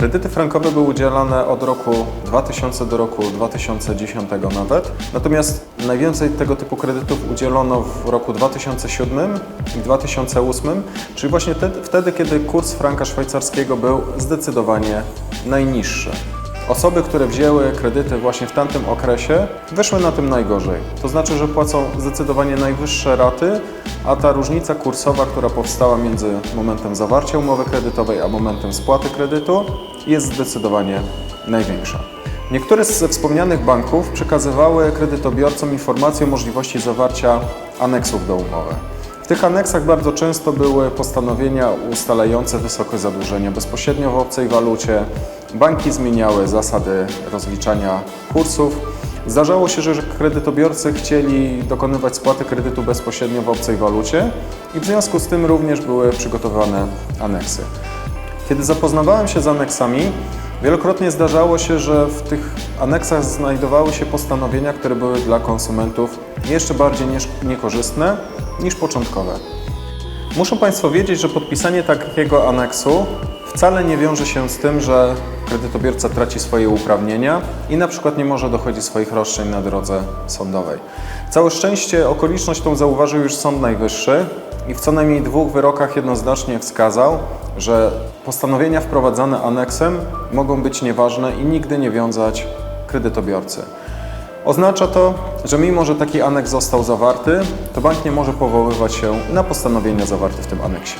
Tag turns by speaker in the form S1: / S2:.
S1: Kredyty frankowe były udzielane od roku 2000 do roku 2010 nawet. Natomiast najwięcej tego typu kredytów udzielono w roku 2007 i 2008, czyli właśnie te, wtedy, kiedy kurs franka szwajcarskiego był zdecydowanie najniższy. Osoby, które wzięły kredyty właśnie w tamtym okresie, wyszły na tym najgorzej. To znaczy, że płacą zdecydowanie najwyższe raty, a ta różnica kursowa, która powstała między momentem zawarcia umowy kredytowej a momentem spłaty kredytu, jest zdecydowanie największa. Niektóre ze wspomnianych banków przekazywały kredytobiorcom informacje o możliwości zawarcia aneksów do umowy. W tych aneksach bardzo często były postanowienia ustalające wysokość zadłużenia bezpośrednio w obcej walucie. Banki zmieniały zasady rozliczania kursów. Zdarzało się, że kredytobiorcy chcieli dokonywać spłaty kredytu bezpośrednio w obcej walucie i w związku z tym również były przygotowane aneksy. Kiedy zapoznawałem się z aneksami, wielokrotnie zdarzało się, że w tych aneksach znajdowały się postanowienia, które były dla konsumentów jeszcze bardziej niekorzystne niż początkowe. Muszą Państwo wiedzieć, że podpisanie takiego aneksu wcale nie wiąże się z tym, że kredytobiorca traci swoje uprawnienia i na przykład nie może dochodzić swoich roszczeń na drodze sądowej. Całe szczęście okoliczność tą zauważył już Sąd Najwyższy i w co najmniej dwóch wyrokach jednoznacznie wskazał, że postanowienia wprowadzane aneksem mogą być nieważne i nigdy nie wiązać kredytobiorcy. Oznacza to, że mimo, że taki aneks został zawarty, to bank nie może powoływać się na postanowienia zawarte w tym aneksie.